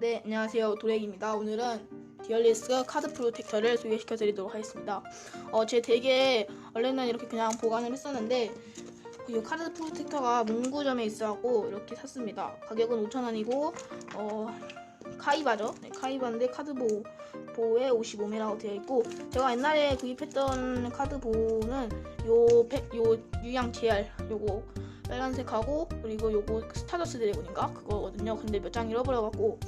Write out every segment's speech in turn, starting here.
네, 안녕하세요. 도렉입니다. 오늘은 디얼리스 카드 프로텍터를 소개시켜 드리도록 하겠습니다. 어, 제 덱에 원래는 이렇게 그냥 보관을 했었는데 이 카드 프로텍터가 문구점에 있어갖고 이렇게 샀습니다. 가격은 5,000원이고 어, 카이바죠. 네, 카이바인데 카드 보호, 보호에 55매라고 되어 있고 제가 옛날에 구입했던 카드 보호는 요, 백- 요 유양 JR 요거 빨간색하고 그리고 요거 스타더스 드래곤인가 그거거든요. 근데 몇 장 잃어버려갖고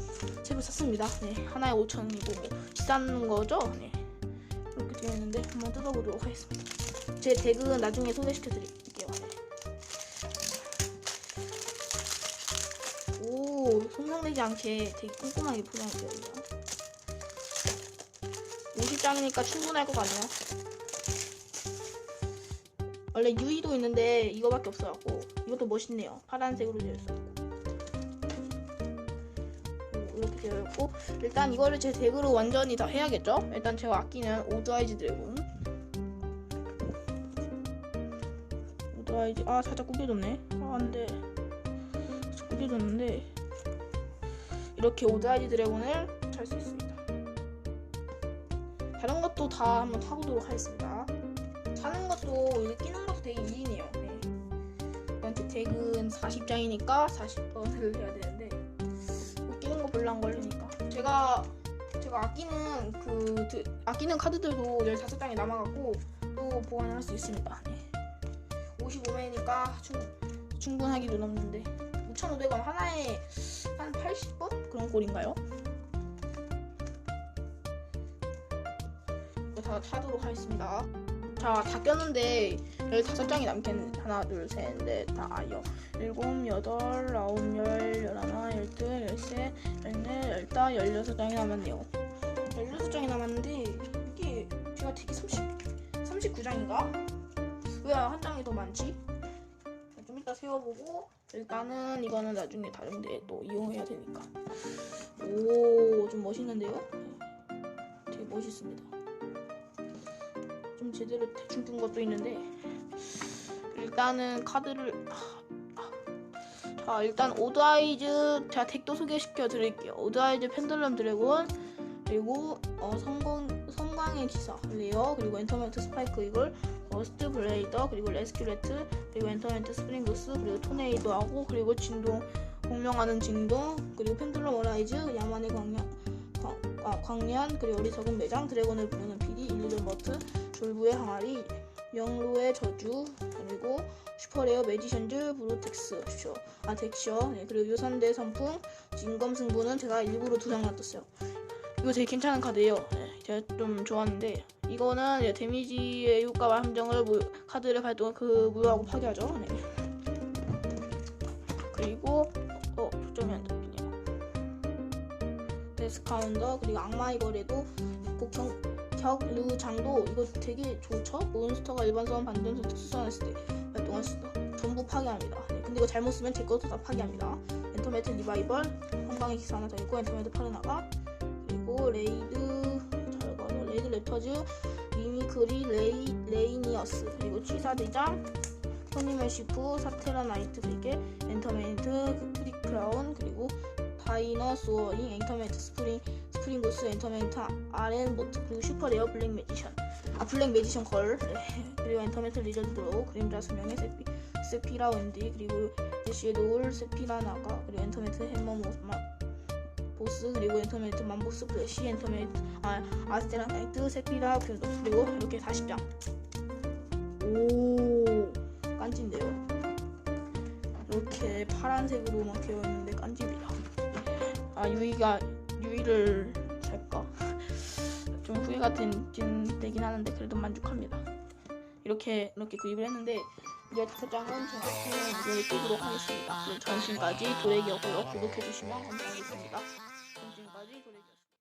새로 샀습니다. 네, 하나에 5,000원이고 뭐 비싼 거죠? 네. 이렇게 되어 있는데 한번 뜯어보도록 하겠습니다. 제 덱은 나중에 소개시켜 드릴게요. 네. 오, 손상되지 않게 되게 꼼꼼하게 포장이 되어 있네요. 50장이니까 충분할 것 같네요. 원래 유이도 있는데 이거밖에 없어갖고 이것도 멋있네요. 파란색으로 되어 있어갖고. 오, 이렇게 되어 있고. 일단 이거를 제 덱으로 완전히 다 해야겠죠? 일단 제가 아끼는 오드아이즈 드래곤. 오드아이즈 아 살짝 구겨졌네. 아 안돼. 구겨졌는데 이렇게 오드아이즈 드래곤을 찰수 있습니다. 다른 것도 다 한번 타보도록 하겠습니다 것도 이게 끼는 것도 되게 일이네요. 네. 일단 제 덱은 40장이니까 40번을 해야 되는데 이거 끼는 거 별로 안 걸리니까 제가 제가 아끼는 그 드- 아끼는 카드들도 15장이 남아갖고 또 보관을 할 수 있습니다. 네. 55매니까 충, 충분하기도 넘는데 5,500원 하나에 한 80번 그런 꼴인가요? 이거 다 타도록 하겠습니다. 자, 다 꼈는데 15장이 남겠네. 하나, 둘, 셋, 넷, 다, 여, 일곱, 여덟, 아홉, 열, 열하나, 열둘, 열셋, 열넷, 열다, 열여섯 장이 남았네요. 열여섯 장이 남았는데 이게 제가 되게 30, 39장인가? 왜 한 장이 더 많지? 좀 이따 세워보고 일단은 이거는 나중에 다른 데 또 이용해야 되니까 오, 좀 멋있는데요? 네. 되게 멋있습니다. 좀 제대로 대충 준 것도 있는데 일단은 카드를. 자 일단 오드아이즈 제가 덱도 소개시켜 드릴게요 오드아이즈 펜들럼 드래곤 그리고 어, 성공 성광의 기사 레어 그리고 엔터멘트 스파이크 이글 버스트 블레이더 그리고 레스큐레트 그리고 엔터멘트 스프링구스 그리고 토네이도하고 그리고 진동 공명하는 진동 그리고 펜들럼 어라이즈 야만의 광야 광, 아, 광년 그리고 어리석은 매장 드래곤을 부르는 피디 일루전 버트 졸부의 항아리, 영로의 저주, 그리고 슈퍼레어 매지션즈 브로텍스 쇼, 아 덱쇼, 네, 그리고 요산대 선풍, 진검 승부는 제가 일부러 두 장 놔뒀어요. 이거 되게 괜찮은 카드예요. 네, 제가 좀 좋았는데 이거는 이제 데미지의 효과와 함정을 무, 카드를 발동 그 무효하고 파괴하죠. 네. 그리고 어 초점이 안 잡히네요. 데스카운더 그리고 악마의 거래도 곡형 격루 장도 이거 되게 좋죠? 몬스터가 일반 소환 반전소 특수소환했을 때 활동할 수 있어. 전부 파괴합니다. 네, 근데 이거 잘못 쓰면 제 것도 다 파괴합니다. 엔터메트 리바이벌, 한방의 기사 하나 더 있고 엔터메트 파르나가 그리고 레이드 잘 봐서 레이드 랩터즈, 미미크리, 레이, 레이니어스 그리고 취사대장, 손님의 시프, 사테라 나이트 베개, 엔터메인트, 트리크라운 그리고 다이너소어링, 엔터메인트 스프링, 스 프링구스, 엔터메인트 아렌 보트 그리고 슈퍼레어 블랙 매지션. 아 블랙 매지션 걸. 네. 그리고 리저드 드로우 그림자 수명의 세피 세피라 웬디 그리고 제시의 노을 세피라 나가 그리고 엔터메인트 해머 모스마 보스 그리고 엔터메인트 만보스 플래시 엔터메인트 아 아스테라 나이트 세피라 그리고 이렇게 40장 오 깐진데요. 이렇게 파란색으로만 되어 있는데 깐집이다. 아 유이가 유이를 살까? 좀 후회 같은 되긴 하는데 그래도 만족합니다. 이렇게 이렇게 구입을 했는데 이제 포장은 저한테 이걸 끼도록 하겠습니다. 그럼 전신까지 도래기였고요 구독해주시면 감사하겠습니다